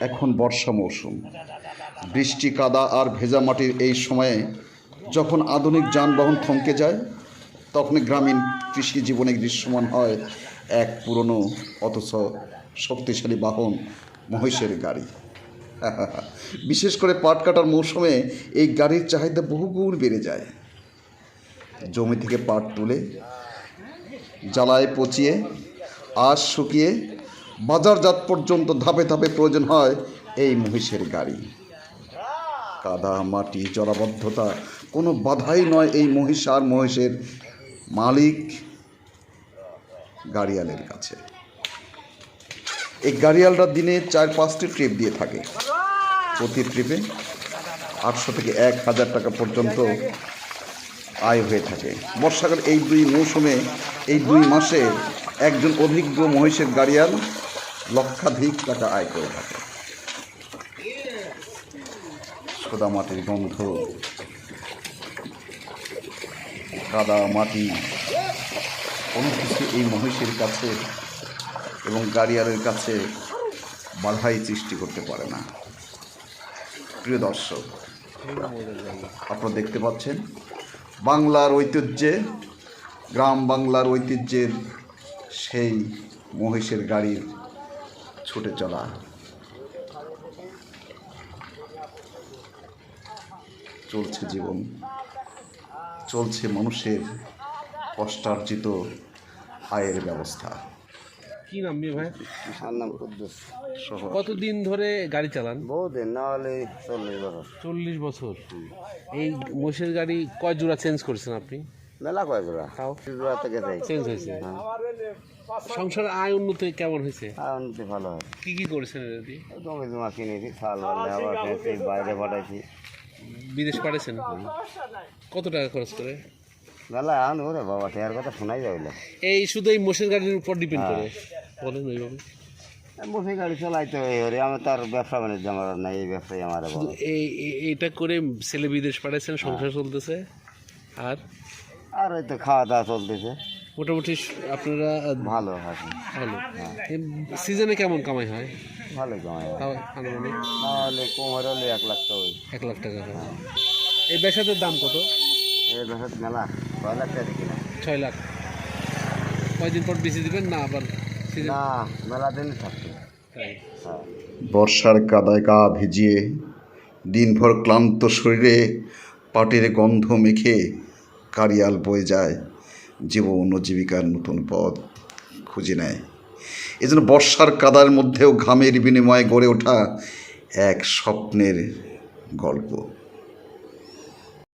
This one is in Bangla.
এখন বর্ষা মৌসুম। বৃষ্টি, কাদা আর ভেজা মাটির এই সময়ে যখন আধুনিক যানবাহন থমকে যায়, তখন গ্রামীণ কৃষি জীবনে দৃশ্যমান হয় এক পুরনো, অথচ শক্তিশালী বাহন, মহিষের গাড়ি। বিশেষ করে পাট কাটার মৌসুমে এই গাড়ির চাহিদা বহুগুণ বেড়ে যায়। জমি থেকে পাট তুলে, জ্বালায় পচিয়ে, আশ শুকিয়ে বাজারজাত পর্যন্ত ধাপে ধাপে প্রয়োজন হয় এই মহিষের গাড়ি। কাদা, মাটি, জলাবদ্ধতা, কোনো বাধাই নয় এই মহিষ আর মহিষের মালিক গাড়িয়ালের কাছে। এই গাড়িয়ালরা দিনে চার পাঁচটি ট্রিপ দিয়ে থাকে। প্রতি ট্রিপে আটশো থেকে এক হাজার টাকা পর্যন্ত আয় হয়ে থাকে। বর্ষাকাল এই দুই মৌসুমে, এই দুই মাসে একজন অভিজ্ঞ মহিষের গাড়িয়াল লক্ষাধিক টাকা আয় করে থাকে। সোদা মাটির গন্ধ কাদা মাটি, কোনো কিছু এই মহিষের কাছে এবং গাড়িয়ালের কাছে বাধাই সৃষ্টি করতে পারে না। প্রিয় দর্শক, আপনারা দেখতে পাচ্ছেন, বাংলার ঐতিহ্যে, গ্রাম বাংলার ঐতিহ্যের সেই মহিষের গাড়ির ছুটে চলা। চলছে জীবন। চলছে মানুষের কষ্টার্জিত আয়ের ব্যবস্থা। কি নাম মেয়ে ভাই? আমার নাম কুদ্দুস। কতদিন ধরে গাড়ি চালান? বহুদিন না হলে চল্লিশ বছর। চল্লিশ বছর। এই মোষের গাড়ি কয় জোড়া চেঞ্জ করছেন আপনি? মেলা কয় জোড়া তাও? জোড়া থেকে যাই চেঞ্জ হয়েছে। সংসার আয় উন্নতি কেমন হয়েছে? আর উন্নতি ভালো হয়। কি কি করেছেন দিয়ে জমি জমা কিনেছি বাড়লে আবার কিনেছি বাইরে পাঠাইছি। বিদেশ পাঠাইছেন? কত টাকা খরচ করে? মেলা আন ওরে বাবা টেয়ার কথা শোনাই যাইলে এই শুধু এই মোষের গাড়ির উপর ডিপেন্ড করে। বলেন ওইভাবে। বসে গাড়ি চালাইতে হয় ওরে আমার তার ব্যবসা বাণিজ্য আমার নাই এই ব্যবসায় আমার এই এই- এইটা করে ছেলে বিদেশ পাঠাইছেন সংসার চলতেছে। আর? আর ওই তো খাওয়া দাওয়া চলতেছে। মোটামুটি আপনারা ভালো আছে। ভালো। সিজনে কেমন কামাই হয়? ভালো কামাই হয়। আনুমানিক? না হলে এক লাখ টাকা। ওই এক লাখ টাকা করে এই বেসাদের দাম কত? এই ব্যবসা মেলা ছয় লাখ টাকা কিনা। ছয় লাখ। কয়দিন পর বেশি দিবেন না আবার না মেলা দিন তাই। হ্যাঁ। বর্ষার কাদায় গা ভিজিয়ে দিনভর ক্লান্ত শরীরে পাটের গন্ধ মেখে কারিয়াল বয়ে যায় জীবন ও জীবিকার নতুন পথ খুঁজে নেয়। এজন্য বর্ষার কাদার মধ্যেও ঘামের বিনিময়ে গড়ে ওঠা এক স্বপ্নের গল্প।